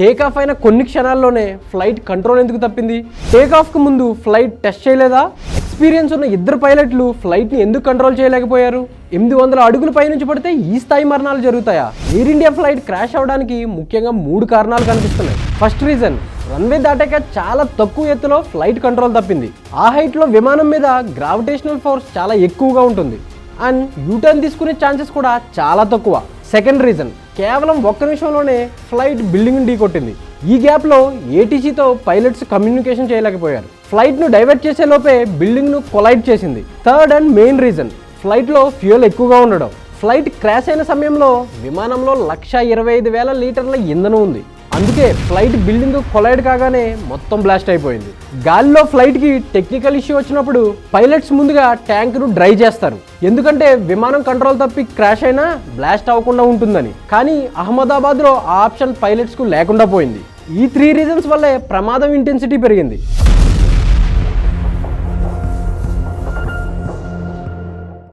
Take off అయిన కొన్ని క్షణాల్లోనే flight control ఎందుకు తప్పింది? టేకాఫ్కు ముందు ఫ్లైట్ టెస్ట్ చేయలేదా? ఎక్స్పీరియన్స్ ఉన్న ఇద్దరు పైలట్లు ఫ్లైట్ని ఎందుకు కంట్రోల్ చేయలేకపోయారు? ఎనిమిది వందల అడుగుల పైనుంచి పడితే ఈ స్థాయి మరణాలు జరుగుతాయా? ఎయిర్ ఇండియా ఫ్లైట్ క్రాష్ అవడానికి ముఖ్యంగా మూడు కారణాలు కనిపిస్తున్నాయి. ఫస్ట్ రీజన్ రన్వే దాటాక చాలా తక్కువ ఎత్తులో ఫ్లైట్ కంట్రోల్ తప్పింది. ఆ హైట్లో విమానం మీద గ్రావిటేషనల్ ఫోర్స్ చాలా ఎక్కువగా ఉంటుంది. అండ్ యూటర్న్ తీసుకునే ఛాన్సెస్ కూడా చాలా తక్కువ. సెకండ్ రీజన్ కేవలం ఒక్క నిమిషంలోనే ఫ్లైట్ బిల్డింగ్ ఢీ కొట్టింది ఈ గ్యాప్లో ఏటీసీతో పైలట్స్ కమ్యూనికేషన్ చేయలేకపోయారు. ఫ్లైట్ను డైవర్ట్ చేసే లోపే బిల్డింగ్ను కొలైడ్ చేసింది. థర్డ్ అండ్ మెయిన్ రీజన్ ఫ్లైట్లో ఫ్యూయల్ ఎక్కువగా ఉండడం. ఫ్లైట్ క్రాష్ అయిన సమయంలో విమానంలో లక్ష ఇరవై ఐదు వేల లీటర్ల ఇంధనం ఉంది. అందుకే ఫ్లైట్ బిల్డింగ్ కొలైడ్ కాగానే మొత్తం బ్లాస్ట్ అయిపోయింది. గాలిలో ఫ్లైట్కి టెక్నికల్ ఇష్యూ వచ్చినప్పుడు పైలట్స్ ముందుగా ట్యాంక్ను డ్రై చేస్తారు. ఎందుకంటే విమానం కంట్రోల్ తప్పి క్రాష్ అయినా బ్లాస్ట్ అవ్వకుండా ఉంటుందని. కానీ అహ్మదాబాద్లో ఆ ఆప్షన్ పైలట్స్కు లేకుండా పోయింది. ఈ త్రీ రీజన్స్ వల్లే ప్రమాదం ఇంటెన్సిటీ పెరిగింది.